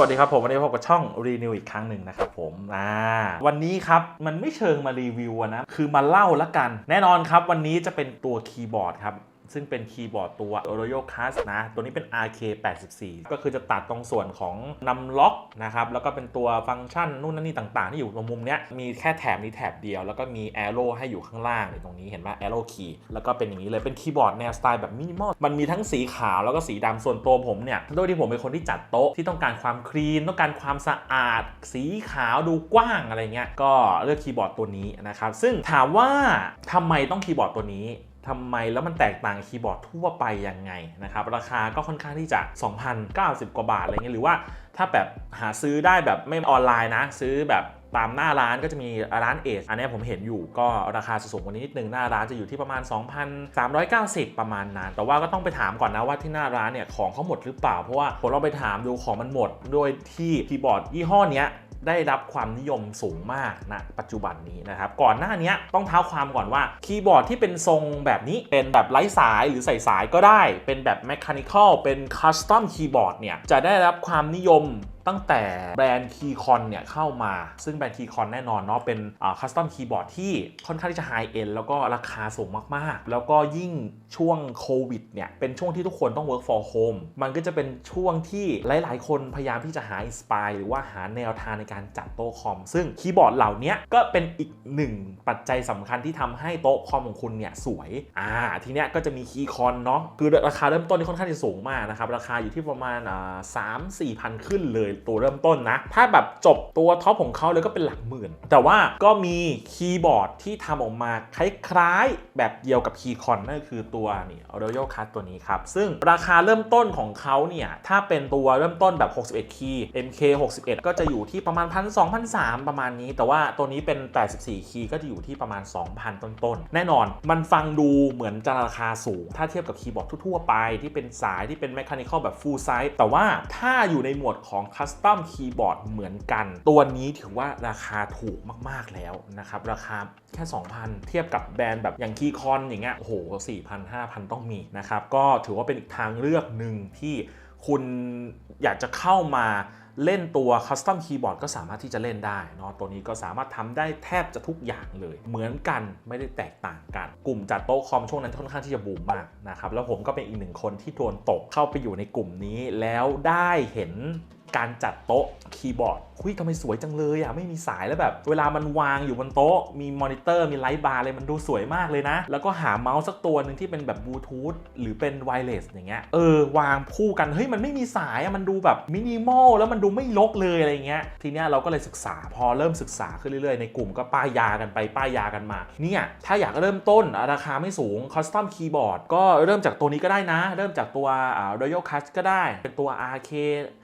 วัสดีครับผมวันนี้พบกับช่องรีนิวอีกครั้งหนึ่งนะครับผมอ่าวันนี้ครับมันไม่เชิงมารีวิวนะ คือมาเล่าละกัน แน่นอนครับวันนี้จะเป็นตัวคีย์บอร์ดครับ ซึ่งเป็นคีย์บอร์ดตัว Royal Cast นะ ตัวนี้เป็น RK84 ก็คือจะตัดตรงส่วนของนำล็อกนะครับ แล้วก็เป็นตัวฟังก์ชันนู่นนั่นนี่ต่างๆ ที่อยู่ตรงมุมเนี้ย มีแค่แถบนี้แถบเดียว แล้วก็มี arrow ให้อยู่ข้างล่างตรงนี้เห็นไหม arrow key แล้วก็เป็นอย่างนี้เลย เป็นคีย์บอร์ดแนวสไตล์แบบมินิมอล มันมีทั้งสีขาวแล้วก็สีดำส่วนตัวผมเนี่ยโดยที่ผมเป็นคนที่จัดโต๊ะที่ต้องการความคลีน ต้องการความสะอาด สีขาวดูกว้างอะไรเงี้ย ก็เลือกคีย์บอร์ดตัวนี้นะครับ ซึ่งถามว่าทำไมต้องคีย์บอร์ดตัวนี้ ทำไมแล้วมันแตกต่างคีย์บอร์ดทั่วไปยังไงนะครับราคาก็ค่อนข้างที่จะ 2,090 กว่าบาทอะไรเงี้ยหรือว่าถ้าแบบหาซื้อได้แบบไม่ออนไลน์นะ ซื้อแบบตามหน้าร้านก็จะมีร้านเอชอันนี้ผมเห็นอยู่ก็ราคาสูงกว่านี้นิดนึงหน้าร้านจะอยู่ที่ประมาณ 2,390 ประมาณนั้นแต่ว่าก็ต้องไปถามก่อนนะว่าที่หน้าร้านเนี่ยของเขาหมดหรือเปล่าเพราะว่าผมเราไปถามดูของมันหมด โดยที่คีย์บอร์ดยี่ห้อเนี้ย ได้รับความนิยมสูงมากนะปัจจุบันนี้นะครับ ก่อนหน้านี้ต้องเท้าความก่อนว่าคีย์บอร์ดที่เป็นทรงแบบนี้เป็นแบบไร้สายหรือใส่สายก็ได้ เป็นแบบแมคคานิคอลเป็นคัสตอมคีย์บอร์ดเนี่ยจะได้รับความนิยม ตั้งแต่แบรนด์คีย์คอนเนี่ยเข้ามา ซึ่งแบรนด์คีย์คอนแน่นอนเนาะเป็นคัสตอมคีย์บอร์ดที่ค่อนข้างที่จะไฮเอ็นแล้วก็ราคาสูงมากๆ แล้วก็ยิ่งช่วงโควิดเนี่ยเป็นช่วงที่ทุกคนต้อง work for home มันก็จะเป็นช่วงที่หลาย ๆ คนพยายามที่จะหาอินสปายหรือว่าหาแนวทางในการจัดโต๊ะคอม ซึ่งคีย์บอร์ดเหล่านี้ก็เป็นอีกหนึ่งปัจจัยสำคัญที่ทำให้โต๊ะคอมของคุณเนี่ยสวย อ่า ทีเนี้ยก็จะมีคีย์คอนเนาะ คือราคาเริ่มต้นที่ค่อนข้างจะสูงมากนะครับ ราคาอยู่ที่ประมาณอ่าสามสี่พันขึ้นเลยตัวเริ่มต้นนะ ถ้าแบบจบตัวท็อปของเขาเลยก็เป็นหลักหมื่น แต่ว่าก็มีคีย์บอร์ดที่ทำออกมาคล้ายๆ แบบเดียวกับคีย์คอนนั่นคือตัวนี่ Royal Card ตัวนี้ครับ ซึ่งราคาเริ่มต้นของเขาเนี่ย ถ้าเป็นตัวเริ่มต้นแบบ 61 คีย์ MK 61 ก็จะอยู่ที่ประมาณ1 2 0 0 1,300ประมาณนี้ แต่ว่าตัวนี้เป็น 84 คีย์ก็จะอยู่ที่ประมาณ 2,000 ต้นๆ แน่นอนมันฟังดูเหมือนจะราคาสูง ถ้าเทียบกับคีย์บอร์ดทั่วๆไปที่เป็นสายที่เป็น Mechanical แบบ Full Size แต่ว่าถ้าอยู่ในหมวดของ Custom Keyboard เหมือนกัน ตัวนี้ถือว่าราคาถูกมากๆแล้วนะครับ ราคาแค่ 2,000 เทียบกับแบรนด์แบบอย่างคีคอนอย่างเงี้ยโอ้โห4,000 5,000ต้องมีนะครับ ก็ถือว่าเป็นอีกทางเลือกหนึ่งที่คุณอยากจะเข้ามาเล่นตัว Custom Keyboard ก็สามารถที่จะเล่นได้เนาะตัวนี้ก็สามารถทำได้แทบจะทุกอย่างเลย เหมือนกันไม่ได้แตกต่างกัน กลุ่มจัดโต๊ะคอมช่วงนั้นค่อนข้างที่จะบูมมากนะครับ แล้วผมก็เป็นอีกหนึ่งคนที่โดนตกเข้าไปอยู่ในกลุ่มนี้ แล้วได้เห็น การจัดโต๊ะคีย์บอร์ดคุยทำไมสวยจังเลยอะไม่มีสายแล้วแบบ เวลามันวางอยู่บนโต๊ะ มีมอนิเตอร์มีไลท์บาร์เลยมันดูสวยมากเลยนะ แล้วก็หาเมาส์สักตัวหนึ่งที่เป็นแบบบลูทูธหรือเป็นไวเลสอย่างเงี้ยเออ วางคู่กัน เฮ้ย มันไม่มีสายอะมันดูแบบมินิมอลแล้วมันดูไม่ลกเลยอะไรเงี้ยทีเนี้ยเราก็เลยศึกษาพอเริ่มศึกษาขึ้นเรื่อยๆ ในกลุ่มก็ป้ายยากันไปป้ายยากันมาเนี่ยถ้าอยากเริ่มต้นราคาไม่สูงคอสตอมคีย์บอร์ดก็เริ่มจากตัวนี้ก็ได้นะ เริ่มจากตัวอ่า Royal Cast ก็ได้เป็นตัว RK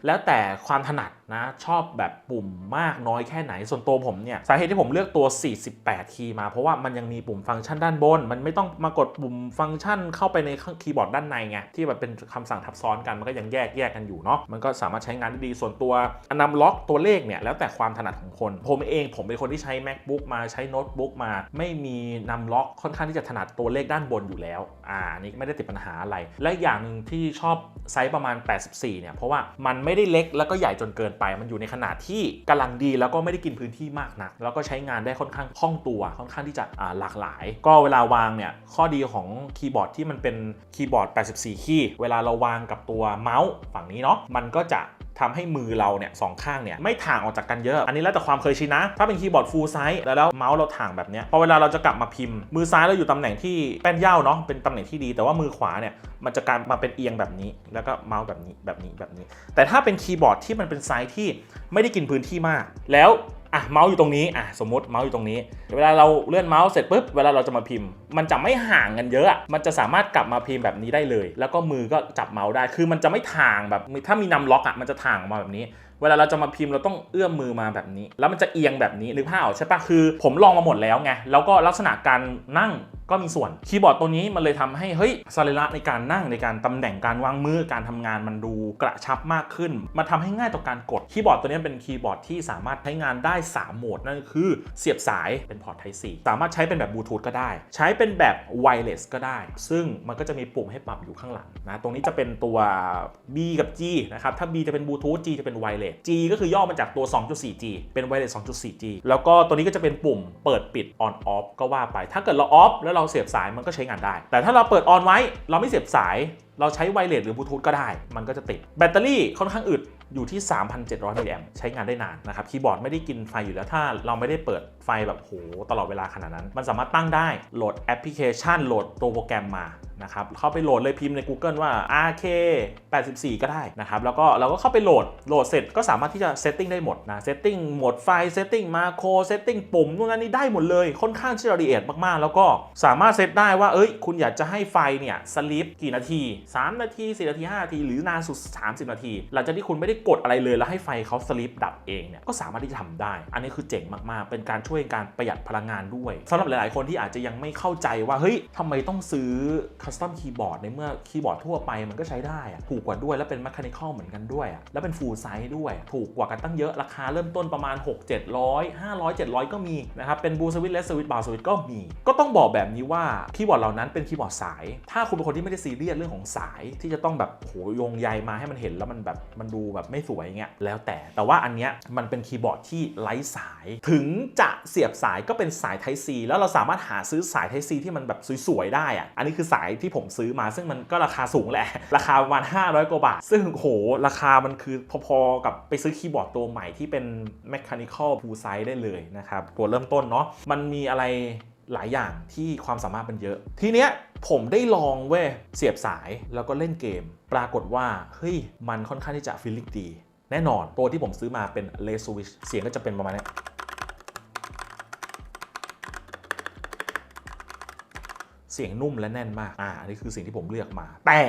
แล้วแต่ความถนัดนะชอบแบบปุ่มมากน้อยแค่ไหน ส่วนตัวผมเนี่ยสาเหตุที่ผมเลือกตัว 48 คีย์มาเพราะว่ามันยังมีปุ่มฟังก์ชันด้านบน มันไม่ต้องมากดปุ่มฟังก์ชันเข้าไปในคีย์บอร์ดด้านในไงที่แบบเป็นคำสั่งทับซ้อนกันมันก็ยังแยกแยกกันอยู่เนาะมันก็สามารถใช้งานได้ดีส่วนตัวอนำล็อกตัวเลขเนี่ยแล้วแต่ความถนัดของคน ผมเองผมเป็นคนที่ใช้ macbook มาใช้โน้ตบุ๊กมา ไม่มีนำล็อกค่อนข้างที่จะถนัดตัวเลขด้านบนอยู่แล้วอ่านี้ไม่ได้ติดปัญหาอะไร และอย่างหนึ่งที่ชอบไซส์ประมาณ 84เนี่ยเพราะว่ามันไม่ได้เล็กแลวก็ใหญ่จนเกินไป มันอยู่ในขนาดที่กำลังดีแล้วก็ไม่ได้กินพื้นที่มากนัก แล้วก็ใช้งานได้ค่อนข้างคล่องตัว ค่อนข้างที่จะหลากหลาย ก็เวลาวางเนี่ย ข้อดีของคีย์บอร์ดที่มันเป็นคีย์บอร์ด 84 คีย์ เวลาเราวางกับตัวเมาส์ฝั่งนี้เนาะ มันก็จะ ทำให้มือเราเนี่ยสองข้างเนี่ยไม่ถ่างออกจากกันเยอะ อันนี้แล้วแต่ความเคยชินนะ ถ้าเป็นคีย์บอร์ดฟูลไซส์แล้วแล้วเมาส์เราถ่างแบบเนี้ยพอเวลาเราจะกลับมาพิมพ์ มือซ้ายเราอยู่ตำแหน่งที่แป้นเย่าเนาะเป็นตำแหน่งที่ดี แต่ว่ามือขวาเนี่ยมันจะกลายมาเป็นเอียงแบบนี้ แล้วก็เมาส์แบบนี้แบบนี้แบบนี้ แต่ถ้าเป็นคีย์บอร์ดที่มันเป็นไซส์ที่ไม่ได้กินพื้นที่มาก แล้ว อะเมาส์อยู่ตรงนี้อะสมมติเมาส์อยู่ตรงนี้ เวลาเราเลื่อนเมาส์เสร็จปุ๊บเวลาเราจะมาพิมพ์ มันจะไม่ห่างกันเยอะมันจะสามารถกลับมาพิมพ์แบบนี้ได้เลย แล้วก็มือก็จับเมาส์ได้คือมันจะไม่ถ่างแบบถ้ามีนำล็อกอะมันจะถ่างออกมาแบบนี้ เวลาเราจะมาพิมพ์เราต้องเอื้อมมือมาแบบนี้ แล้วมันจะเอียงแบบนี้นึกภาพออกใช่ปะคือ ผมลองมาหมดแล้วไงแล้วก็ลักษณะการนั่งก็มีส่วนคีย์บอร์ดตัวนี้มันเลยทำให้เฮ้ยสรีระในการนั่งในการตำแหน่งการวางมือการทำงานมันดูกระชับมากขึ้น มันทำให้ง่ายต่อการกดคีย์บอร์ดตัวนี้เป็นคีย์บอร์ดที่สามารถใช้งานได้ 3 โหมดนั่นคือเสียบสายเป็นพอร์ต Type C สามารถใช้เป็นแบบบลูทูธก็ได้ ใช้เป็นเป็นแบบไวเลสก็ได้ ซึ่งมันก็จะมีปุ่มให้ปรับอยู่ข้างหลังนะตรงนี้จะเป็นตัว B กับ G นะครับถ้า B จะเป็นบลูทูธ G จะเป็นไวเลส G ก็คือย่อมาจากตัว 2.4G เป็นไวเลส 2.4G แล้วก็ตัวนี้ก็จะเป็นปุ่มเปิดปิด on off ก็ว่าไป ถ้าเกิดเรา off แล้วเราเสียบสายมันก็ใช้งานได้ แต่ถ้าเราเปิดออนไว้เราไม่เสียบสายเราใช้ไวเลสหรือบลูทูธก็ได้ มันก็จะติด แบตเตอรี่ค่อนข้างอึดอยู่ที่ 3,700มิลลิแอมใช้งานได้นานนะครับคีย์บอร์ดไม่ได้กินไฟอยู่แล้วถ้าเราไม่ได้เปิดไฟแบบโหตลอดเวลาขนาดนั้น มันสามารถตั้งได้โหลดแอปพลิเคชันโหลดตัวโปรแกรมมานะครับเข้าไปโหลดเลยพิมพ์ใน Google ว่า RK 84 ก็ได้นะครับแล้วก็เราก็เข้าไปโหลดโหลดเสร็จก็สามารถที่จะเซตติ้งได้หมดนะเซตติ้งโหมดไฟเซตติ้งมาโครเซตติ้งปุ่มนู่นนั่นนี่ได้หมดเลยค่อนข้างที่จะละเอียดมากๆ แล้วก็สามารถเซตได้ว่าเอ้ยคุณอยากจะให้ไฟเนี่ยสลิปกี่นาที3 นาที 4 นาที 5 นาที หรือนานสุด 30 นาที หลังจากที่คุณไม่ได้กดอะไรเลย แล้วให้ไฟเขาสลิปดับเองเนี่ยก็สามารถที่จะทำได้ อันนี้คือเจ๋งมากๆ เป็นการช่วยการประหยัดพลังงานด้วยสำหรับหลายๆ คนที่อาจจะยังไม่เข้าใจว่า เฮ้ยทำไมต้องซื้อคัสตอมคีย์บอร์ดในเมื่อคีย์บอร์ดทั่วไปมันก็ใช้ได้อะถูกกว่าด้วยแล้วเป็น m ม c h a n i c a l เหมือนกันด้วยอะแล้วเป็นฟูลไซส์ด้วย ถูกกว่ากันตั้งเยอะราคาเริ่มต้นประมาณ 6 700 500 700 ก็มีนะครับเป็นบูสวิตและสวิตบาร์สวิตก็มี ก็ต้องบอกแบบนี้ว่าคีย์บอร์ดเหล่านั้นเป็นคีย์บอร์ดสาย ถ้าคุณเป็นคนที่ไม่ได้ซีเรียสเรื่องของสายที่จะต้องแบบโหโยงใยมาให้มันเห็นแล้วมันแบบมันดูแบบไม่สวยเงี้ยแล้วแต่แต่ว่าอันเนี้ยมันเป็นคีย์บอร์ดที่ไร้สาย ถึงจะเสียบสายก็เป็นสาย Type C แล้วเราสามารถหาซื้อสาย Type C ที่มันแบบสวยๆได้อะอันนี้คือสายที่ผมซื้อมาซึ่งมันก็ราคาสูงแหละ ราคาประมาณ 500 กว่าบาท ซึ่งโหราคามันคือพอๆกับไปซื้อคีย์บอร์ดตัวใหม่ที่เป็น Mechanical Full Size ได้เลยนะครับตัวเริ่มต้นเนาะมันมีอะไรหลายอย่างที่ความสามารถมันเยอะ ทีเนี้ย ผมได้ลองเว้ยเสียบสายแล้วก็เล่นเกม ปรากฏว่าเฮ้ยมันค่อนข้างที่จะฟิลลิ่งดี แน่นอนตัวที่ผมซื้อมาเป็นเลสวิชเสียงก็จะเป็นประมาณนี้ เสียงนุ่มและแน่นมาก อ่า นี่คือสิ่งที่ผมเลือกมา แต่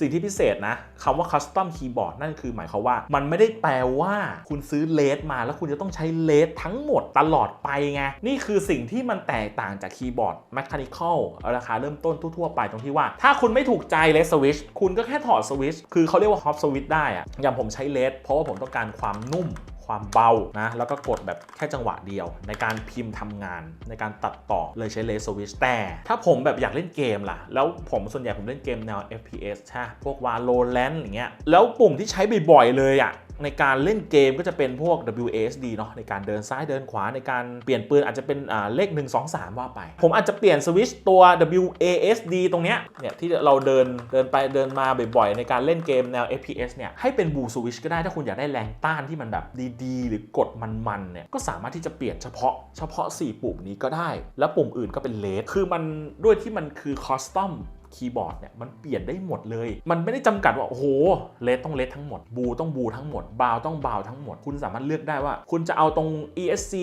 สิ่งที่พิเศษนะคำว่า custom keyboard นั่นคือหมายความว่า มันไม่ได้แปลว่าคุณซื้อเลสมาแล้วคุณจะต้องใช้เลสทั้งหมดตลอดไปไง นี่คือสิ่งที่มันแตกต่างจากคีย์บอร์ด mechanical ราคาเริ่มต้นทั่วๆไปตรงที่ว่า ถ้าคุณไม่ถูกใจเลสสวิชคุณก็แค่ถอดสวิชคือเขาเรียกว่า hop switch ได้อะอย่างผมใช้เลสเพราะว่าผมต้องการความนุ่ม ความเบานะแล้วก็กดแบบแค่จังหวะเดียว ในการพิมพ์ทำงาน ในการตัดต่อเลยใช้เลสวิชแต่ ถ้าผมแบบอยากเล่นเกมล่ะ แล้วผมส่วนใหญ่ผมเล่นเกมแนว FPS ใช่พวกวาโลแรนต์อย่างเงี้ยแล้วปุ่มที่ใช้บ่อยๆเลยอะ่ะ ในการเล่นเกมก็จะเป็นพวก WASD เนาะในการเดินซ้ายเดินขวาในการเปลี่ยนปืนอาจจะเป็นอ่าเลข 1 2 3 ว่าไป ผมอาจจะเปลี่ยนสวิชตัว WASD ตรงเนี้ยเนี่ยที่เราเดินเดินไปเดินมาบ่อยๆ ในการเล่นเกมแนว FPS เนี่ยให้เป็นบูสวิชก็ได้ถ้าคุณอยากได้แรงต้านที่มันแบบดีๆ หรือกดมันๆเนี่ยก็สามารถที่จะเปลี่ยนเฉพาะเฉพาะ 4 ปุ่มนี้ก็ได้ แล้วปุ่มอื่นก็เป็นเลสคือมันด้วยที่มันคือคอสตอม คีย์บอร์ดเนี่ยมันเปลี่ยนได้หมดเลย มันไม่ได้จำกัดว่าโอ้โหเลสต้องเลสทั้งหมด บูต้องบูทั้งหมด บาวต้องบาวทั้งหมด คุณสามารถเลือกได้ว่า คุณจะเอาตรง ESC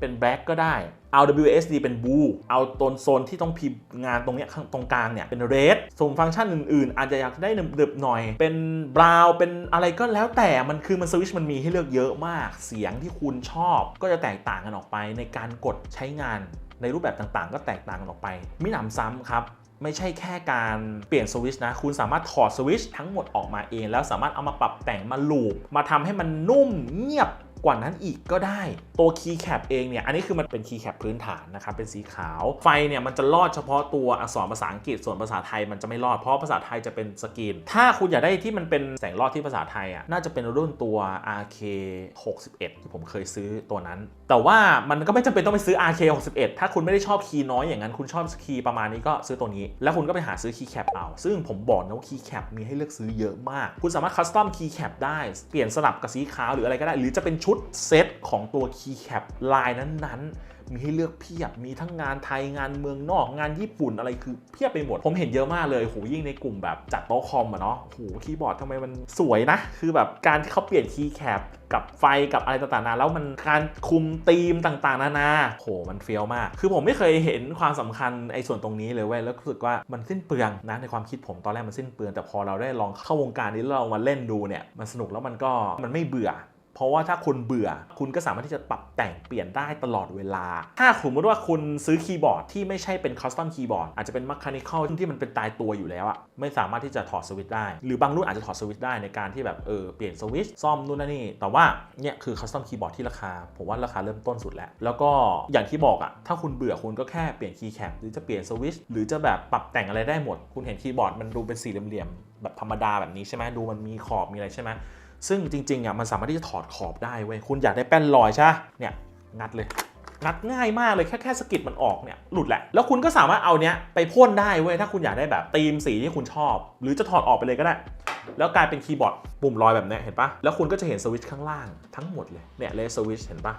เป็นแบล็กก็ได้เอา WSD เป็นบูเอาตนโซนที่ต้องพิมพ์งานตรงเนี้ยตรงกลางเนี่ยเป็นเรดส่วนฟังก์ชันอื่นๆ อาจจะอยากได้หนึบๆหน่อย เป็นบราวเป็นอะไรก็แล้วแต่มันคือมันสวิชมันมีให้เลือกเยอะมาก เสียงที่คุณชอบ ก็จะแตกต่างกันออกไปในการกดใช้งานในรูปแบบต่างๆ ก็แตกต่างกันออกไปมิหนำซ้ำครับ ไม่ใช่แค่การเปลี่ยนสวิตชนะ คุณสามารถถอดสวิตชทั้งหมดออกมาเอง แล้วสามารถเอามาปรับแต่งมาลูปมาทำให้มันนุ่มเงียบ กว่านั้นอีกก็ได้ ตัวคีย์แคปเองเนี่ย อันนี้คือมันเป็นคีย์แคปพื้นฐานนะครับ เป็นสีขาว ไฟเนี่ยมันจะรอดเฉพาะตัวอักษรภาษาอังกฤษ ส่วนภาษาไทยมันจะไม่รอด เพราะภาษาไทยจะเป็นสกรีน ถ้าคุณอยากได้ที่มันเป็นแสงรอดที่ภาษาไทยอะ น่าจะเป็นรุ่นตัว RK 61ที่ผมเคยซื้อตัวนั้น แต่ว่ามันก็ไม่จำเป็นต้องไปซื้อ RK 61ถ้าคุณไม่ได้ชอบคีย์น้อยอย่างนั้น คุณชอบคีย์ประมาณนี้ก็ซื้อตัวนี้ แล้วคุณก็ไปหาซื้อคีย์แคปเอา ซึ่งผมบอกนะว่าคีย์แคปมีให้เลือกซื้อเยอะมาก คุณสามารถคัสตอมคีย์แคปได้ เปลี่ยนสลับกับสีขาวหรืออะไรก็ได้ หรือจะเป็นชุดเซตของตัวคีย์แคปลายนั้นๆ มีให้เลือกเพียบ มีทั้งงานไทยงานเมืองนอกงานญี่ปุ่นอะไรคือเพียบไปหมด ผมเห็นเยอะมากเลยโหยิ่งในกลุ่มแบบจัดโต๊ะคอมอะเนาะโหคีย์บอร์ดทำไมมันสวยนะ คือแบบการที่เขาเปลี่ยนคีย์แคปกับไฟกับอะไรต่างๆนานาแล้วมันการคุมธีมต่างๆ นานาโหมันเฟี้ยวมาก คือผมไม่เคยเห็นความสำคัญไอ้ส่วนตรงนี้เลยเว้ยแล้วรู้สึกว่ามันสิ้นเปลืองนะในความคิดผมตอนแรกมันสิ้นเปลืองแต่พอเราได้ลองเข้าวงการนี้เรามาเล่นดูเนี่ยมันสนุกแล้วมันก็มันไม่เบื่อ เพราะว่าถ้าคุณเบื่อคุณก็สามารถที่จะปรับแต่งเปลี่ยนได้ตลอดเวลา ถ้าสมมติว่าคุณซื้อคีย์บอร์ดที่ไม่ใช่เป็นคัสตอมคีย์บอร์ดอาจจะเป็น mechanical ที่มันเป็นตายตัวอยู่แล้วอะไม่สามารถที่จะถอดสวิตช์ได้ หรือบางรุ่นอาจจะถอดสวิตช์ได้ในการที่แบบเออเปลี่ยนสวิตช์ซ่อมนู่นนั่นนี่ แต่ว่าเนี่ยคือคัสตอมคีย์บอร์ดที่ราคา ผมว่าราคาเริ่มต้นสุดแล้ว แล้วก็อย่างที่บอกอะถ้าคุณเบื่อคุณก็แค่เปลี่ยนคีย์แคปหรือจะเปลี่ยนสวิตช์หรือจะแบบปรับแต่งอะไรได้หมด คุณเห็นคีย์บอร์ดมันดูเป็นสี่เหลี่ยมๆแบบธรรมดาแบบนี้ใช่ไหมดูมันมีขอบมีอะไรใช่ไหม ซึ่งจริงๆอะมันสามารถที่จะถอดขอบได้เว้ยคุณอยากได้แป้นลอยใช่เนี่ยงัดเลยงัดง่ายมากเลยแค่แค่สกิดมันออกเนี่ยหลุดแหละ แล้วคุณก็สามารถเอาเนี้ยไปพ่นได้เว้ยถ้าคุณอยากได้แบบธีมสีที่คุณชอบ หรือจะถอดออกไปเลยก็ได้ แล้วกลายเป็นคีย์บอร์ดปุ่มลอยแบบเนี้ยเห็นปะแล้วคุณก็จะเห็นสวิตช์ข้างล่างทั้งหมดเลยเนี่ยเลสวิตช์เห็นปะ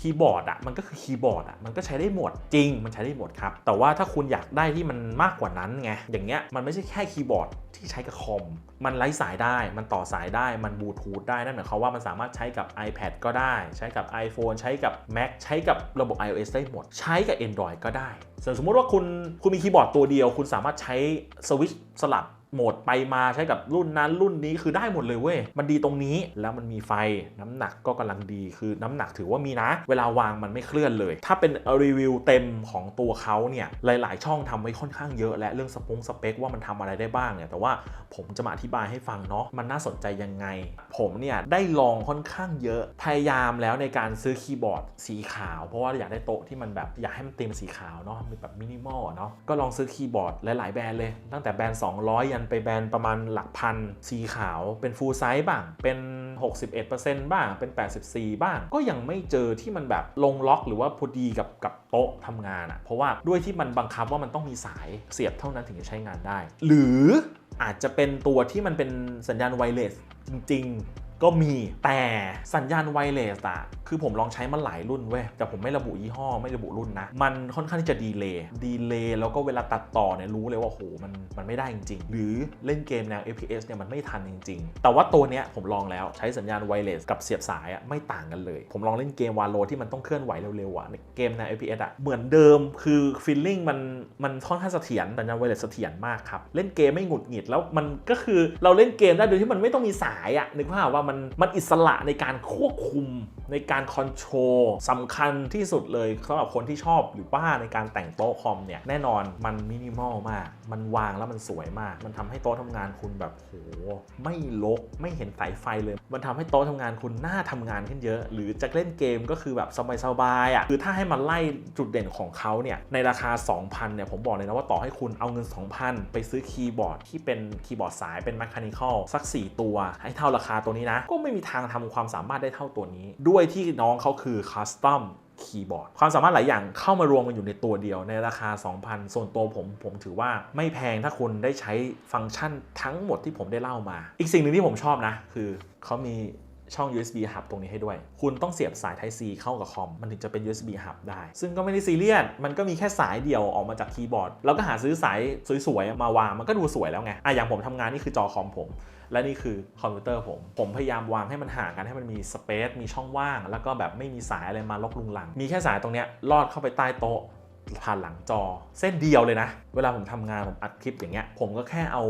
คีย์บอร์ดอะมันก็คือคีย์บอร์ดอะมันก็ใช้ได้หมดจริง มันใช้ได้หมดครับ แต่ว่าถ้าคุณอยากได้ที่มันมากกว่านั้นไงอย่างเงี้ยมันไม่ใช่แค่คีย์บอร์ดที่ใช้กับคอมมันไร้สายได้ มันต่อสายได้มันบลูทูธได้นั่นหมายความว่ามันสามารถใช้กับ iPad ก็ได้ ใช้กับ iPhone ใช้กับ Mac ใช้กับระบบ iOS ได้หมด ใช้กับ Android ก็ได้สมมติว่าคุณคุณมีคีย์บอร์ดตัวเดียว คุณสามารถใช้สวิตช์ สลับโหมดไปมาใช้กับรุ่นนั้นรุ่นนี้คือได้หมดเลยเว้ย มันดีตรงนี้แล้วมันมีไฟน้ำหนักก็กำลังดีคือน้ำหนักถือว่ามีนะ เวลาวางมันไม่เคลื่อนเลย ถ้าเป็นรีวิวเต็มของตัวเขาเนี่ยหลาย ๆ ช่องทำไว้ค่อนข้างเยอะและเรื่องสปงสเปคว่ามันทำอะไรได้บ้างเนี่ยแต่ว่าผมจะมาอธิบายให้ฟังเนาะมันน่าสนใจยังไง ผมเนี่ยได้ลองค่อนข้างเยอะพยายามแล้วในการซื้อคีย์บอร์ดสีขาว เพราะว่าอยากได้โต๊ะที่มันแบบอยากให้มันเตีมสีขาวเนาะมีแบบมินิมอลเนาะก็ลองซื้อคีย์บอร์ดหลาย ๆ แบรนด์เลยตั้งแต่แบรนด์200 ยันไปแบรนด์ประมาณหลักพันสีขาวเป็นฟูลไซส์บ้าง เป็น 61%บ้าง เป็น 84 บ้าง ก็ยังไม่เจอที่มันแบบลงล็อกหรือว่าพอดีกับกับโต๊ะทำงานอะเพราะว่าด้วยที่มันบังคับว่ามันต้องมีสายเสียบเท่านั้นถึงจะใช้งานได้ หรืออาจจะเป็นตัวที่มันเป็นสัญญาณไวเลสจริง ก็มีแต่สัญญาณไวเลสอะคือผมลองใช้มาหลายรุ่นเว้ยแต่ผมไม่ระบุยี่ห้อไม่ระบุรุ่นนะ มันค่อนข้างที่จะดีเลย์ดีเลย์แล้วก็เวลาตัดต่อเนี่ยรู้เลยว่าโหมันมันไม่ได้จริง ๆ หรือเล่นเกมแนว FPS เนี่ยมันไม่ทันจริง ๆ แต่ว่าตัวเนี้ยผมลองแล้วใช้สัญญาณไวเลสกับเสียบสายอะไม่ต่างกันเลย ผมลองเล่นเกมวาโลที่มันต้องเคลื่อนไหวเร็วๆอะในเกมแนว FPS อะเหมือนเดิมคือฟีลลิ่งมันมันค่อนข้างเสถียรสัญญาณไวเลสเสถียรมากครับเล่นเกมไม่หงุดหงิดแล้วมันก็คือเราเล่นเกมได้โดยที่มันไม่ต้องมีสายอะนึกภาพว่ามันมันอิสระในการควบคุมในการคอนโทรลสำคัญที่สุดเลยสำหรับคนที่ชอบหรือบ้านในการแต่งโต๊ะคอมเนี่ย แน่นอนมันมินิมอลมาก มันวางแล้วมันสวยมาก มันทำให้โต๊ะทำงานคุณแบบโหไม่ลกไม่เห็นสายไฟเลย มันทำให้โต๊ะทำงานคุณน่าทำงานขึ้นเยอะ หรือจะเล่นเกมก็คือแบบสบายๆอะคือถ้าให้มันไล่จุดเด่นของเขาเนี่ยในราคา 2,000เนี่ยผมบอกเลยนะว่าต่อให้คุณเอาเงิน 2,000 ไปซื้อคีย์บอร์ดที่เป็นคีย์บอร์ดสายเป็น mechanical สัก 4 ตัว ให้เท่าราคาตัวนี้นะก็ไม่มีทางทำความสามารถได้เท่าตัวนี้ ด้วยที่น้องเขาคือ custom คีย์บอร์ดความสามารถหลายอย่างเข้ามารวมกันอยู่ในตัวเดียวในราคา 2,000 ส่วนตัวผมผมถือว่าไม่แพงถ้าคุณได้ใช้ฟังก์ชันทั้งหมดที่ผมได้เล่ามา อีกสิ่งหนึ่งที่ผมชอบนะ คือเขามีช่อง USB hub ตรงนี้ให้ด้วย คุณต้องเสียบสาย Type C เข้ากับคอม มันถึงจะเป็น USB hub ได้ ซึ่งก็ไม่ได้ซีเรียส มันก็มีแค่สายเดียวออกมาจากคีย์บอร์ดเราก็หาซื้อสายสวยๆ มาวาง มันก็ดูสวยแล้วไง อะอย่างผมทำงานนี่คือจอคอมผม และนี่คือคอมพิวเตอร์ผม ผมพยายามวางให้มันห่างกันให้มันมีสเปซมีช่องว่าง แล้วก็แบบไม่มีสายอะไรมาลกลุงหลัง มีแค่สายตรงเนี้ยลอดเข้าไปใต้โต๊ะผ่านหลังจอเส้นเดียวเลยนะ เวลาผมทำงานผมอัดคลิปอย่างเงี้ยผมก็แค่เอา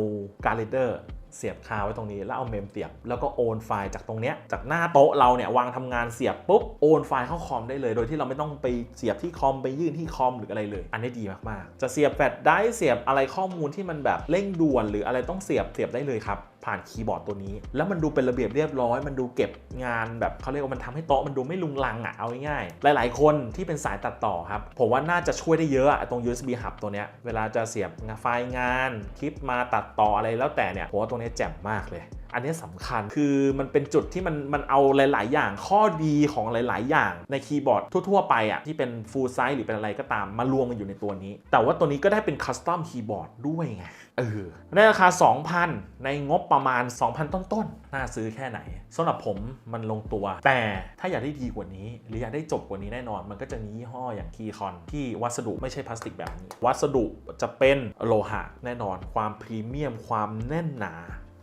การ์ดเดอร์เสียบคาไว้ตรงนี้แล้วเอาเมมเสียบ แล้วก็โอนไฟล์จากตรงเนี้ยจากหน้าโต๊ะเราเนี่ยวางทำงานเสียบปุ๊บโอนไฟล์เข้าคอมได้เลย โดยที่เราไม่ต้องไปเสียบที่คอมไปยื่นที่คอมหรืออะไรเลย อันนี้ดีมากๆ จะเสียบแฟลชไดร์เสียบอะไรข้อมูลที่มันแบบเร่งด่วนหรืออะไรต้องเสียบเสียบได้เลยครับ ผ่านคีย์บอร์ดตัวนี้ แล้วมันดูเป็นระเบียบเรียบร้อย มันดูเก็บงานแบบเขาเรียกว่ามันทำให้โต๊ะมันดูไม่ลุงลังอะเอาง่ายๆหลาย ๆ คนที่เป็นสายตัดต่อครับ ผมว่าน่าจะช่วยได้เยอะตรง USB hub ตัวเนี้ยเวลาจะเสียบไฟล์งานคลิปมาตัดต่ออะไรแล้วแต่เนี่ยผมว่าตัวนี้แจ่มมากเลย อันนี้สำคัญคือมันเป็นจุดที่มันมันเอาหลาย ๆ อย่างข้อดีของหลาย ๆ อย่างในคีย์บอร์ดทั่ว ๆ ไปอะที่เป็น full size หรือเป็นอะไรก็ตามมารวมกันอยู่ในตัวนี้ แต่ว่าตัวนี้ก็ได้เป็น custom keyboard ด้วยไงเออในราคา 2,000 ในงบประมาณ 2,000 ต้น ๆ น่าซื้อแค่ไหนสำหรับผมมันลงตัว แต่ถ้าอยากได้ดีกว่านี้ หรืออยากได้จบกว่านี้แน่นอน มันก็จะมียี่ห้ออย่างคีคอนที่วัสดุไม่ใช่พลาสติกแบบนี้ วัสดุจะเป็นโลหะแน่นอน ความพรีเมียมความแน่นหนา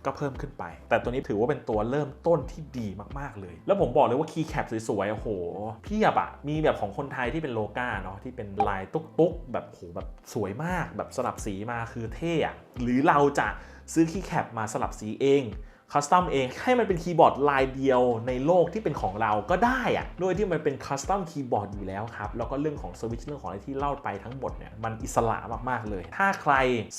ก็เพิ่มขึ้นไป แต่ตัวนี้ถือว่าเป็นตัวเริ่มต้นที่ดีมากๆเลย แล้วผมบอกเลยว่าคีย์แคปสวยๆโอ้โหเพียบอะมีแบบของคนไทยที่เป็นโลกาเนาะที่เป็นลายตุ๊กๆ แบบโหแบบสวยมาก แบบสลับสีมาคือเท่อะหรือเราจะซื้อคีย์แคปมาสลับสีเอง คัสตอมเองให้มันเป็นคีย์บอร์ดลายเดียวในโลกที่เป็นของเราก็ได้อะโดยที่มันเป็นคัสตอมคีย์บอร์ดอยู่แล้วครับ แล้วก็เรื่องของสวิตช์เรื่องของอะไรที่เล่าไปทั้งหมดเนี่ยมันอิสระมาก ๆ เลย ถ้าใคร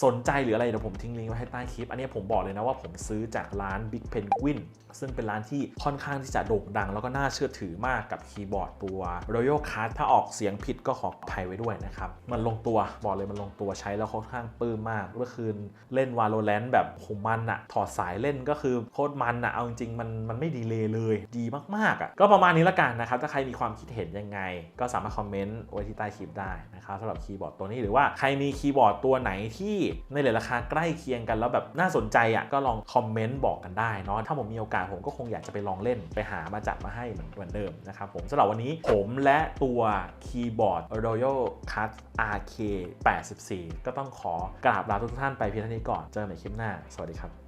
สนใจหรืออะไรเดี๋ยวผมทิ้งลิงก์ไว้ให้ใต้คลิป อันนี้ผมบอกเลยนะว่าผมซื้อจากร้าน Big Penguin ซึ่งเป็นร้านที่ค่อนข้างที่จะโด่งดัง แล้วก็น่าเชื่อถือมากกับคีย์บอร์ดตัว Royal Card ถ้าออกเสียงผิดก็ขออภัยไว้ด้วยนะครับมันลงตัวบอกเลยมันลงตัวใช้แล้วค่อนข้างปลื้มมากเมื่อคืนเล่น Valorant แบบโหมันอะถอดสายเล่นก็คือโคตรมันอะเอาจริงๆมันมันไม่ดีเลยเลยดีมากๆอะก็ประมาณนี้ละกันนะครับ ถ้าใครมีความคิดเห็นยังไง ก็สามารถคอมเมนต์ไว้ที่ใต้คลิปได้นะครับสำหรับคีย์บอร์ดตัวนี้หรือว่าใครมีคีย์บอร์ดตัวไหนที่ในเลทราคาใกล้เคียงกันแล้วแบบน่าสนใจอะก็ลองคอมเมนต์บอกกันได้เนาะถ้าผมมีโอกาสผมก็คงอยากจะไปลองเล่นไปหามาจัดมาให้เหมือนเหมือนเดิมนะครับผมสำหรับวันนี้ผมและตัวคีย์บอร์ด Royal Cut RK 84 ก็ต้องขอกราบลาทุกท่านไปเพียงเท่านี้ก่อน เจอกันใหม่คลิปหน้า สวัสดีครับ